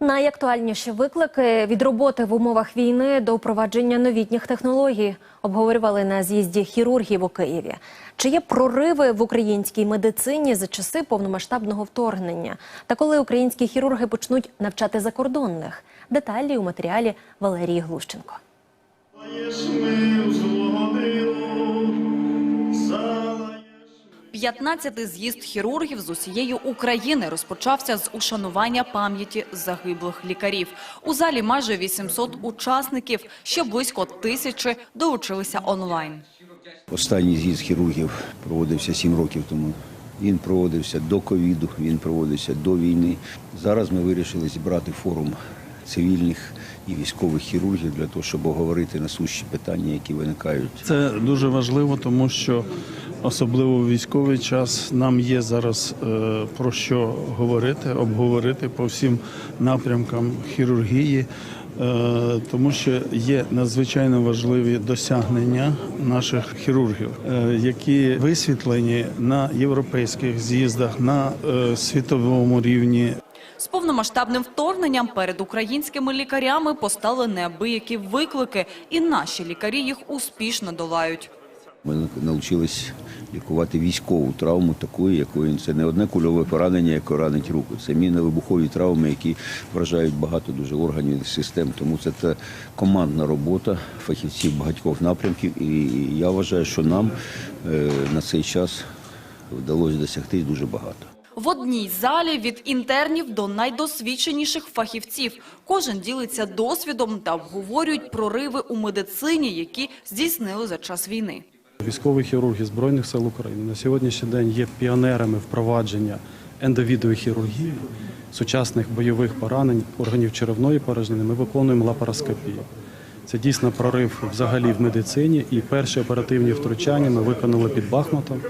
Найактуальніші виклики від роботи в умовах війни до впровадження новітніх технологій обговорювали на з'їзді хірургів у Києві. Чи є прориви в українській медицині за часи повномасштабного вторгнення? Та коли українські хірурги почнуть навчати закордонних? Деталі у матеріалі Валерії Глущенко. 15-й з'їзд хірургів з усієї України розпочався з ушанування пам'яті загиблих лікарів. У залі майже 800 учасників, ще близько тисячі долучилися онлайн. Останній з'їзд хірургів проводився сім років тому. Він проводився до ковіду, він проводився до війни. Зараз ми вирішили зібрати форум цивільних і військових хірургів для того, щоб обговорити насущі питання, які виникають. Це дуже важливо, тому що особливо в військовий час нам є зараз е, про що говорити, обговорити по всім напрямкам хірургії, е, тому що є надзвичайно важливі досягнення наших хірургів, е, які висвітлені на європейських з'їздах на світовому рівні. З повномасштабним вторгненням перед українськими лікарями постали неабиякі виклики, і наші лікарі їх успішно долають. Ми навчились лікувати військову травму, такою, якою це не одне кульове поранення, яке ранить руку. Це мінно-вибухові травми, які вражають багато дуже органів і систем. Тому це та командна робота фахівців багатьох напрямків. І я вважаю, що нам е, на цей час вдалося досягти дуже багато. В одній залі від інтернів до найдосвідченіших фахівців. Кожен ділиться досвідом та обговорюють прориви у медицині, які здійснили за час війни. Військові хірурги Збройних сил України на сьогоднішній день є піонерами впровадження ендовідової хірургії, сучасних бойових поранень органів черевної порожнини. Ми виконуємо лапароскопію. Це дійсно прорив взагалі в медицині. І перші оперативні втручання ми виконали під Бахмутом.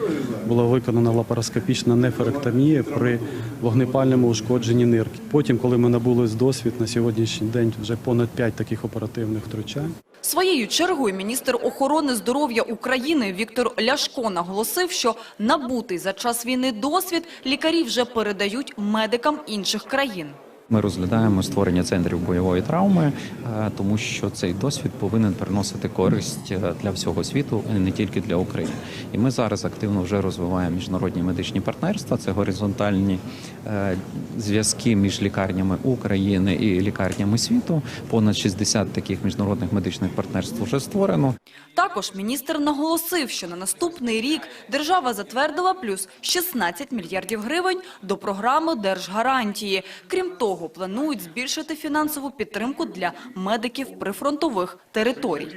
Була виконана лапароскопічна неферектомія при вогнепальному ушкодженні нирки. Потім, коли ми набули досвід, на сьогоднішній день вже понад 5 таких оперативних втручань. Своєю чергою міністр охорони здоров'я України Віктор Ляшко наголосив, що набутий за час війни досвід лікарі вже передають медикам інших країн. Ми розглядаємо створення центрів бойової травми, е, тому що цей досвід повинен приносити користь е, для всього світу, а не тільки для України. І ми зараз активно вже розвиваємо міжнародні медичні партнерства. Це горизонтальні е, зв'язки між лікарнями України і лікарнями світу. Понад 60 таких міжнародних медичних партнерств вже створено. Також міністр наголосив, що на наступний рік держава затвердила плюс 16 мільярдів гривень до програми держгарантії. Крім того, планують збільшити фінансову підтримку для медиків прифронтових територій.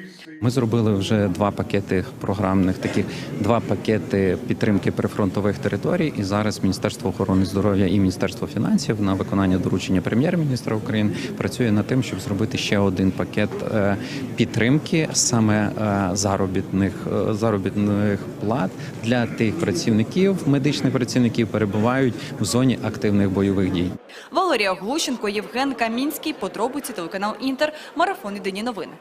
Ми зробили вже два пакети програмних таких два пакети підтримки прифронтових територій. І зараз Міністерство охорони здоров'я і Міністерство фінансів на виконання доручення прем'єр-міністра України працює над тим, щоб зробити ще один пакет е, підтримки саме е, заробітних е, заробітних плат для тих працівників, медичних працівників перебувають в зоні активних бойових дій. Валерія Глущенко, Євген Камінський, подробиці телеканал Інтер, марафон єдині новини.